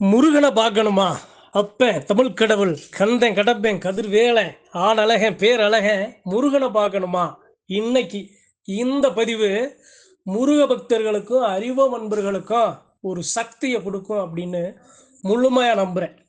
முருகனை பார்க்கணுமா? அப்பேன் தமிழ் கடவுள் கந்தன் கடப்பேன் கதிர் வேலை ஆள் முருகனை பார்க்கணுமா? இன்னைக்கு இந்த பதிவு முருக பக்தர்களுக்கும் அறிவ நண்பர்களுக்கும் ஒரு சக்தியை கொடுக்கும் அப்படின்னு முழுமையாக நம்புகிறேன்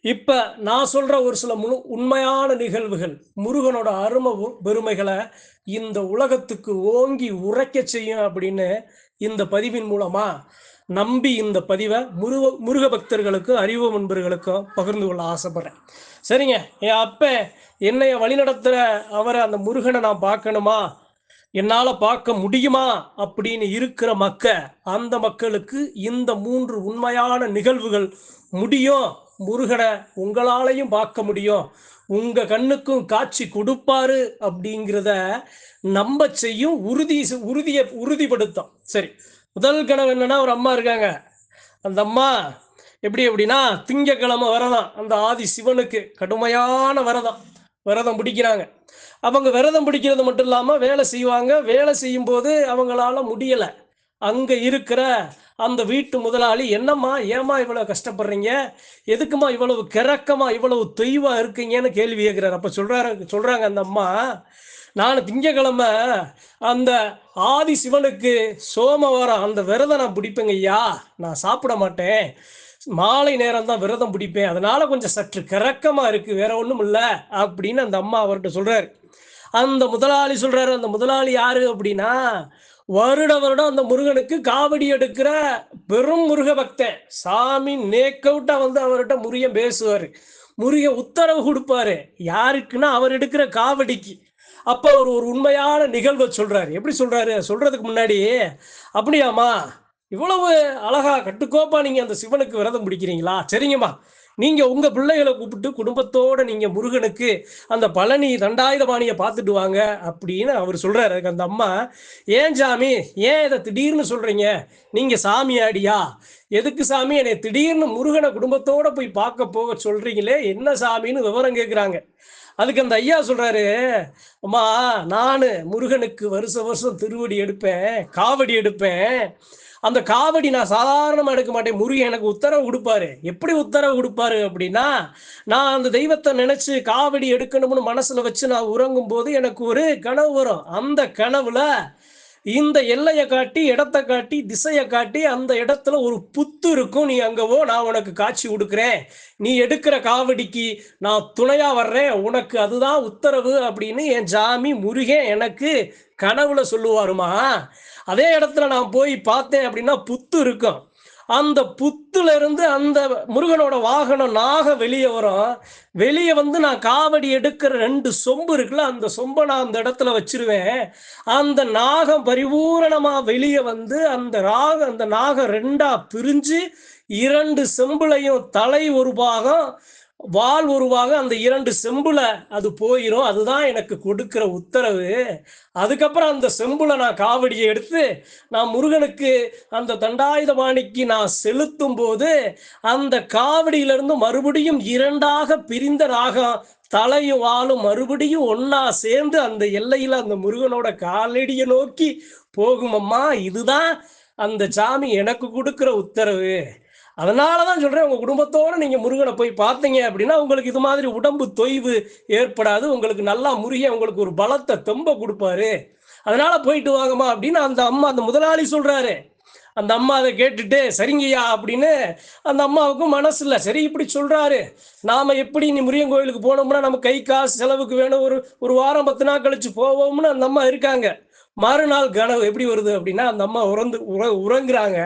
இப்போ நான் சொல்கிற ஒரு சில முழு உண்மையான நிகழ்வுகள் முருகனோட அருமை பெருமைகளை இந்த உலகத்துக்கு ஓங்கி உரைக்க செய்யும் அப்படின்னு இந்த பதிவின் மூலமா நம்பி இந்த பதிவை முருக முருக பக்தர்களுக்கும் அறிவு நண்பர்களுக்கும் பகிர்ந்து கொள்ள ஆசைப்படுறேன். சரிங்க. என் அப்ப என்னைய வழிநடத்துகிற அவரை அந்த முருகனை நான் பார்க்கணுமா? என்னால் பார்க்க முடியுமா? அப்படின்னு இருக்கிற மக்க அந்த மக்களுக்கு இந்த மூன்று உண்மையான நிகழ்வுகள் முடியும். முருகனை உங்களாலையும் பார்க்க முடியும். உங்க கண்ணுக்கும் காட்சி கொடுப்பாரு அப்படிங்கிறத நம்ப செய்யும் உறுதி உறுதியை உறுதிப்படுத்தும். சரி. முதல் கனவு என்னன்னா ஒரு அம்மா இருக்காங்க. அந்த அம்மா எப்படி எப்படின்னா திங்கக்கிழமை விரதம். அந்த ஆதி சிவனுக்கு கடுமையான விரதம். விரதம் பிடிக்கிறாங்க. அவங்க விரதம் பிடிக்கிறது மட்டும் இல்லாமல் வேலை செய்வாங்க. வேலை செய்யும்போது அவங்களால முடியலை. அங்கே இருக்கிற அந்த வீட்டு முதலாளி என்னம்மா ஏம்மா இவ்வளோ கஷ்டப்படுறீங்க? எதுக்குமா இவ்வளவு கிறக்கமா இவ்வளவு தொய்வாக இருக்கீங்கன்னு கேள்வி கேட்குறாரு. அப்போ சொல்கிறாரு சொல்கிறாங்க அந்த அம்மா நான் திங்கக்கிழமை அந்த ஆதி சிவனுக்கு சோமவாரம் அந்த விரதம் நான் பிடிப்பேங்க ஐயா. நான் சாப்பிட மாட்டேன். மாலை நேரம் தான் விரதம் பிடிப்பேன். அதனால கொஞ்சம் சற்று கிறக்கமா இருக்கு வேற ஒன்றும் இல்லை அப்படின்னு அந்த அம்மா அவர்கிட்ட சொல்றாரு. அந்த முதலாளி சொல்றாரு அந்த முதலாளி யாரு அப்படின்னா வருட வருடம் அந்த முருகனுக்கு காவடி எடுக்கிற பெரும் முருக பக்தன். சாமி நேக்கவுட்டா வந்து அவர்கிட்ட முருகன் பேசுவாரு. முருகன் உத்தரவு கொடுப்பாரு. யாருக்குன்னா அவர் எடுக்கிற காவடிக்கு. அப்போ அவர் ஒரு உண்மையான நிகழ்வை சொல்கிறாரு எப்படி சொல்கிறாரு சொல்கிறதுக்கு முன்னாடி அப்படியாம்மா இவ்வளவு அழகா கட்டுக்கோப்பா நீங்கள் அந்த சிவனுக்கு விரதம் பிடிக்கிறீங்களா? சரிங்கம்மா. நீங்கள் உங்கள் பிள்ளைகளை கூப்பிட்டு குடும்பத்தோடு நீங்கள் முருகனுக்கு அந்த பழனி தண்டாயுதபாணியை பார்த்துட்டு வாங்க அப்படின்னு அவர் சொல்கிறாரு அதுக்கு அந்த அம்மா ஏன் சாமி ஏன் இதை திடீர்னு சொல்கிறீங்க நீங்கள் சாமியாடியா? எதுக்கு சாமி என்னை திடீர்னு முருகனை குடும்பத்தோடு போய் பார்க்க போக சொல்கிறீங்களே என்ன சாமின்னு விவரம் கேட்குறாங்க அதுக்கு அந்த ஐயா சொல்றாரு அம்மா நான் முருகனுக்கு வருஷ வருஷம் திருவடி எடுப்பேன் காவடி எடுப்பேன். அந்த காவடி நான் சாதாரணமாக எடுக்க மாட்டேன். முருகன் எனக்கு உத்தரவு கொடுப்பாரு. எப்படி உத்தரவு கொடுப்பாரு அப்படின்னா நான் அந்த தெய்வத்தை நினைச்சு காவடி எடுக்கணும்னு மனசுல வச்சு நான் உறங்கும் போது எனக்கு ஒரு கனவு வரும். அந்த கனவுல இந்த எல்லையை காட்டி இடத்தை காட்டி திசையை காட்டி அந்த இடத்துல ஒரு புத்து இருக்கும். நீ அங்கவோ நான் உனக்கு காட்சி கொடுக்குறேன் நீ எடுக்கிற காவடிக்கு நான் துணையா வர்றேன். உனக்கு அதுதான் உத்தரவு அப்படின்னு என் ஜாமி முருகன் எனக்கு கனவுல சொல்லுவாருமா. அதே இடத்துல நான் போய் பார்த்தேன் அப்படின்னா புத்து இருக்கும். அந்த புத்துல இருந்து அந்த முருகனோட வாகனம் நாக வெளியே வரும். வெளியே வந்து நான் காவடி எடுக்கிற ரெண்டு சொம்பு இருக்குல்ல அந்த சொம்பை நான் அந்த இடத்துல வச்சிருவேன். அந்த நாகம் பரிபூரணமா வெளியே வந்து அந்த ராக அந்த நாகம் ரெண்டா பிரிஞ்சு இரண்டு செம்புலையும் தலை ஒரு பாகம் வால் உருவாக அந்த இரண்டு செம்புல அது போயிடும் அதுதான் எனக்கு கொடுக்கிற உத்தரவு. அதுக்கப்புறம் அந்த செம்புல நான் காவடியை எடுத்து நான் முருகனுக்கு அந்த தண்டாயுதபாணிக்கு நான் செலுத்தும் போது அந்த காவடியிலிருந்து மறுபடியும் இரண்டாக பிரிந்த ராகம் தலையும் வாலும் மறுபடியும் ஒன்னா சேர்ந்து அந்த எல்லையில அந்த முருகனோட காலடியை நோக்கி போகுமம்மா. இதுதான் அந்த சாமி எனக்கு கொடுக்கிற உத்தரவு. அதனால தான் சொல்றேன் உங்க குடும்பத்தோட நீங்க முருகனை போய் பார்த்தீங்க அப்படின்னா உங்களுக்கு இது மாதிரி உடம்பு தொய்வு ஏற்படாது. உங்களுக்கு நல்லா முருகன் உங்களுக்கு ஒரு பலத்தை தெம்ப கொடுப்பாரு. அதனால போயிட்டு வாங்கம்மா அப்படின்னு அந்த அம்மா அந்த முதலாளி சொல்றாரு. அந்த அம்மா அதை கேட்டுட்டு சரிங்கய்யா அப்படின்னு அந்த அம்மாவுக்கும் மனசு இல்லை. சரி இப்படி சொல்றாரு. நாம எப்படி நீ முருகன் கோயிலுக்கு போனோம்னா நம்ம கை காசு செலவுக்கு வேணும். ஒரு ஒரு வாரம் பத்து நாள் கழிச்சு போவோம்னு அந்த அம்மா இருக்காங்க. மறுநாள் கனவு எப்படி வருது அப்படின்னா அந்த அம்மா உறந்து உற உறங்குறாங்க.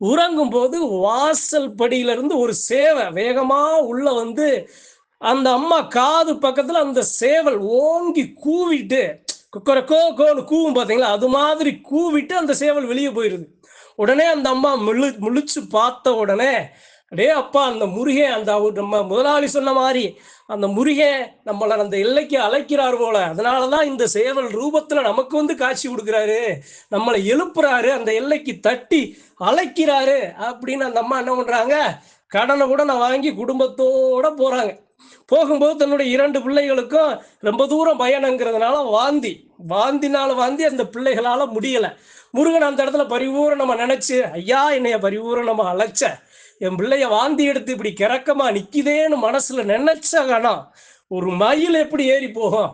உறங்கும் போது வாசல் படியிலிருந்து ஒரு சேவை வேகமா உள்ள வந்து அந்த அம்மா காது பக்கத்துல அந்த சேவல் ஓங்கி கூவிட்டு குக்கர கோ கோன்னு கூவும் பார்த்தீங்களா அது மாதிரி கூவிட்டு அந்த சேவல் வெளியே போயிருது. உடனே அந்த அம்மா முழு முழிச்சு பார்த்த உடனே அடே அப்பா அந்த முருகே அந்த அவர் நம்ம முதலாளி சொன்ன மாதிரி அந்த முருகே நம்மளை அந்த எல்லைக்கு அழைக்கிறார் போல. அதனாலதான் இந்த சேவல் ரூபத்துல நமக்கு வந்து காட்சி கொடுக்குறாரு. நம்மளை எழுப்புறாரு அந்த எல்லைக்கு தட்டி அழைக்கிறாரு அப்படின்னு அந்த அம்மா என்ன பண்றாங்க? கடனை கூட நான் வாங்கி குடும்பத்தோட போறாங்க. போகும்போது தன்னுடைய இரண்டு பிள்ளைகளுக்கும் ரொம்ப தூரம் பயணங்கிறதுனால வாந்தி. வாந்தினால வாந்தி அந்த பிள்ளைகளால முடியல. முருகன் அந்த இடத்துல பரிபூரணமா நினைச்சு ஐயா என்னைய பரிபூரணமா அழைச்ச. என் பிள்ளைய வாந்தி எடுத்து இப்படி கிறக்கமா நிக்குதேன்னு மனசுல நினைச்சாங்கன்னா ஒரு மயில் எப்படி ஏறி போகும்?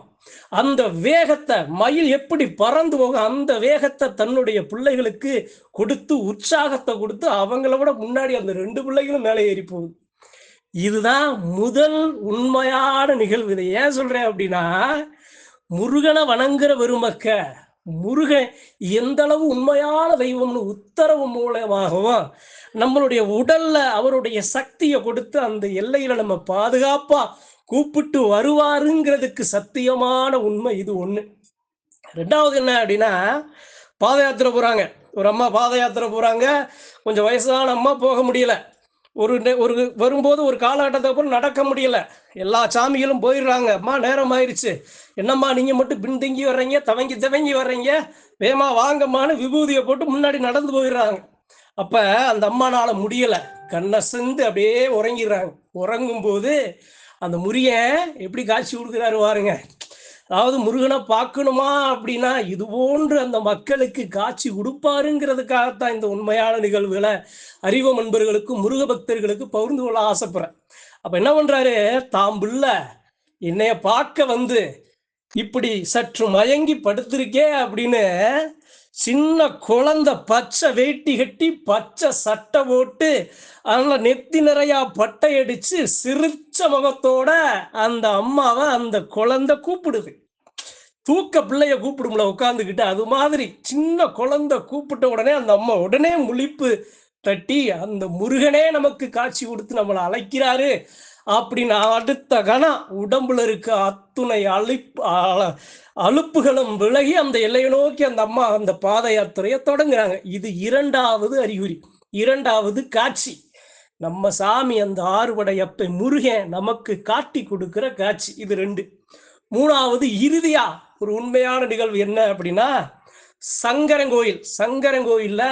அந்த வேகத்தை மயில் எப்படி பறந்து போகும்? அந்த வேகத்தை தன்னுடைய பிள்ளைகளுக்கு கொடுத்து உற்சாகத்தை கொடுத்து அவங்கள விட முன்னாடி அந்த ரெண்டு பிள்ளைகளும் மேலே ஏறி போகுது. இதுதான் முதல் உண்மையான நிகழ்வு. இதை ஏன் சொல்றேன் அப்படின்னா முருகனை வணங்குற வெறுமக்க முருகன் எந்த அளவு உண்மையான தெய்வம்னு உத்தரவு மூலமாகவும் நம்மளுடைய உடல்ல அவருடைய சக்தியை கொடுத்து அந்த எல்லையில நம்ம பாதுகாப்பா கூப்பிட்டு வருவாருங்கிறதுக்கு சத்தியமான உண்மை இது ஒண்ணு. ரெண்டாவது என்ன அப்படின்னா பாத யாத்திரை போறாங்க. ஒரு அம்மா பாத யாத்திரை போறாங்க. கொஞ்சம் வயசான அம்மா போக முடியல. ஒரு ஒரு வரும்போது ஒரு காலகட்டத்துக்கு அப்புறம் நடக்க முடியல. எல்லா சாமிகளும் போயிடுறாங்க. அம்மா நேரம் ஆயிடுச்சு என்னம்மா நீங்கள் மட்டும் பின்தங்கி வர்றீங்க தவங்கி தவங்கி வர்றீங்க. வேமா வாங்கம்மான்னு விபூதியை போட்டு முன்னாடி நடந்து போயிடுறாங்க. அப்ப அந்த அம்மானால முடியல. கண்ணசந்து அப்படியே உறங்கிடுறாங்க. உறங்கும் போது அந்த முருகன் எப்படி காட்சி கொடுக்குறாரு பாருங்க. அதாவது முருகனை பார்க்கணுமா அப்படின்னா இது போன்று அந்த மக்களுக்கு காட்சி கொடுப்பாருங்கிறதுக்காகத்தான் இந்த உண்மையான நிகழ்வுகளை அறிவு நண்பர்களுக்கும் முருக பக்தர்களுக்கு பகிர்ந்து கொள்ள ஆசைப்படுறேன். அப்ப என்ன பண்றாரு? தாம் புள்ள என்னைய பார்க்க வந்து இப்படி சற்று மயங்கி படுத்திருக்கே அப்படின்னு சின்ன குழந்தை பச்சை வேட்டி கட்டி பச்சை சட்டை போட்டு அதனால் நெத்தி நிறையா பட்டை அடிச்சு சிரிச்ச முகத்தோட அந்த அம்மாவை அந்த குழந்தை கூப்பிடுது. தூக்க பிள்ளைய கூப்பிடும்ல உட்காந்துக்கிட்டு அது மாதிரி சின்ன குழந்தை கூப்பிட்ட உடனே அந்த அம்மா உடனே முழிப்பு தட்டி அந்த முருகனே நமக்கு காட்சி கொடுத்து நம்மளை அழைக்கிறாரு. அப்படின்னு அடுத்த கணம் உடம்புல இருக்க அத்துணை அழிப்பு அழுப்புகளும் அலுப்புகளும் விலகி அந்த எல்லையை நோக்கி அந்த அம்மா அந்த பாத யாத்திரையை தொடங்குறாங்க. இது இரண்டாவது அறிகுறி. இரண்டாவது காட்சி. நம்ம சாமி அந்த ஆறுபடையப்பை முருகன் நமக்கு காட்டி கொடுக்கிற காட்சி. இது ரெண்டு. மூணாவது இறுதியா ஒரு உண்மையான நிகழ்வு என்ன அப்படின்னா சங்கரங்கோயில். சங்கரங்கோயில்ல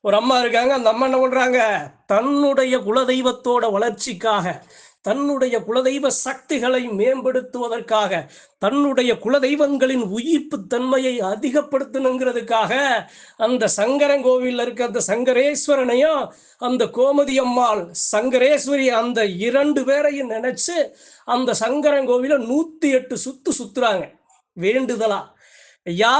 ஒரு அம்மா இருக்காங்க. அந்த அம்மா என்ன பண்றாங்க? தன்னுடைய குலதெய்வத்தோட வளர்ச்சிக்காக தன்னுடைய குலதெய்வ சக்திகளை மேம்படுத்துவதற்காக தன்னுடைய குலதெய்வங்களின் உயிர்ப்பு தன்மையை அதிகப்படுத்தணுங்கிறதுக்காக அந்த சங்கரங்கோவில்ல இருக்க அந்த சங்கரேஸ்வரனையும் அந்த கோமதி அம்மாள் சங்கரேஸ்வரி அந்த இரண்டு பேரையும் நினைச்சு அந்த சங்கரங்கோவில நூத்தி எட்டு சுத்து சுத்துறாங்க. வேண்டுதலா. ஐயா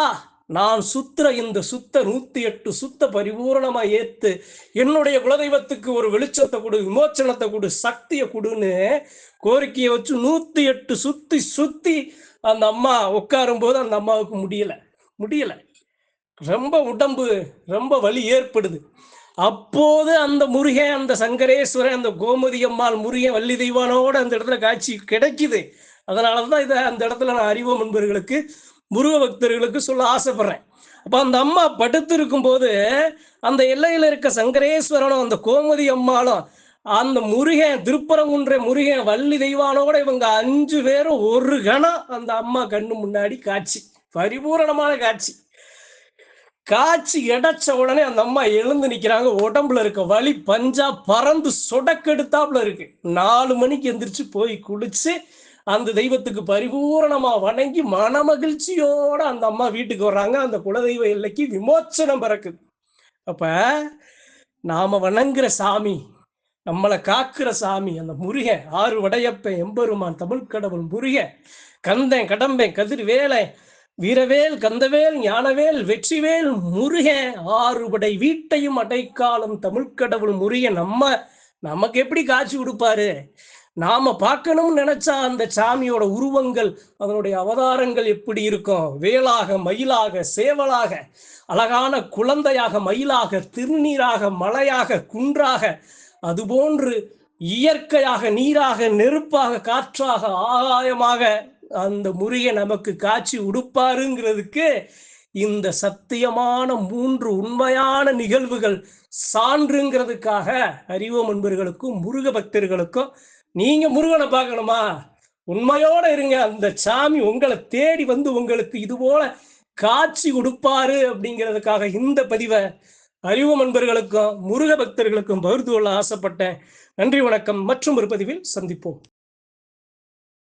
நான் சுத்திர இந்த சுத்த நூத்தி எட்டு சுத்த பரிபூரணமா ஏத்து என்னுடைய குலதெய்வத்துக்கு ஒரு வெளிச்சத்தை கொடு விமோச்சனத்தை கொடு சக்தியை கொடுன்னு கோரிக்கையை வச்சு நூத்தி எட்டு சுத்தி சுத்தி அந்த அம்மா உட்காரும் போது அந்த அம்மாவுக்கு முடியல. முடியல. ரொம்ப உடம்பு ரொம்ப வலி ஏற்படுது. அப்போது அந்த முருகன் அந்த சங்கரேஸ்வரன் அந்த கோமதி அம்மாள் முருகன் வள்ளி தெய்வானோட அந்த இடத்துல காட்சி கிடைக்குது. அதனால தான் இதை அந்த இடத்துல நான் அறிவோம் என்பவர்களுக்கு முருக பக்தர்களுக்கு சொல்ல ஆசைப்படுறேன். அப்போ அந்த அம்மா படுத்து போது அந்த எல்லையில் இருக்க சங்கரேஸ்வரனும் அந்த கோமதி அம்மாளும் அந்த முருகன் திருப்பரங்குன்ற முருகன் வள்ளி தெய்வானோட இவங்க அஞ்சு பேரும் ஒரு கணம் அந்த அம்மா கண்ணு முன்னாடி காட்சி பரிபூரணமான காட்சி. காட்சி இடைச்ச உடனே அந்த அம்மா எழுந்து நிக்கிறாங்க உடம்புல இருக்க வலி பஞ்சா பறந்து சொடக்கெடுத்தாப்புல இருக்கு. நாலு மணிக்கு எந்திரிச்சு போய் குளிச்சு அந்த தெய்வத்துக்கு பரிபூரணமா வணங்கி மனமகிழ்ச்சியோட அந்த அம்மா வீட்டுக்கு வர்றாங்க. அந்த குலதெய்வ எல்லைக்கு விமோச்சனம் பிறக்குது. அப்ப நாம வணங்குற சாமி நம்மளை காக்குற சாமி அந்த முருகன் ஆறு வடையப்பன் எம்பெருமான் தமிழ் கடவுள் முருகன் கந்தன் கடம்பன் கதிர் வேலை வீரவேல் கந்தவேல் ஞானவேல் வெற்றிவேல் முருக ஆறுபடை வீட்டையும் அடைக்காலம் தமிழ்கடவுள் முருகன் நம்ம நமக்கு எப்படி காட்சி கொடுப்பாரு? நாம பார்க்கணும்னு நினைச்சா அந்த சாமியோட உருவங்கள் அதனுடைய அவதாரங்கள் எப்படி இருக்கும்? வேலாக மயிலாக சேவலாக அழகான குழந்தையாக மயிலாக திருநீராக மலையாக குன்றாக அதுபோன்று இயற்கையாக நீராக நெருப்பாக காற்றாக ஆகாயமாக அந்த முருகை நமக்கு காட்சி உடுப்பாருங்கிறதுக்கு இந்த சத்தியமான மூன்று உண்மையான நிகழ்வுகள் சான்றுங்கிறதுக்காக அறிவோம் அன்பர்களுக்கும் முருக பக்தர்களுக்கும் நீங்க முருகனை பார்க்கணுமா? உண்மையோட இருங்க. அந்த சாமி உங்களை தேடி வந்து உங்களுக்கு இது போல காட்சி கொடுப்பாரு அப்படிங்கிறதுக்காக இந்த பதிவை அறிவு அன்பர்களுக்கும் முருக பக்தர்களுக்கும் பகிர்ந்து கொள்ள ஆசைப்பட்டேன். நன்றி வணக்கம். மற்றும் ஒரு பதிவில் சந்திப்போம்.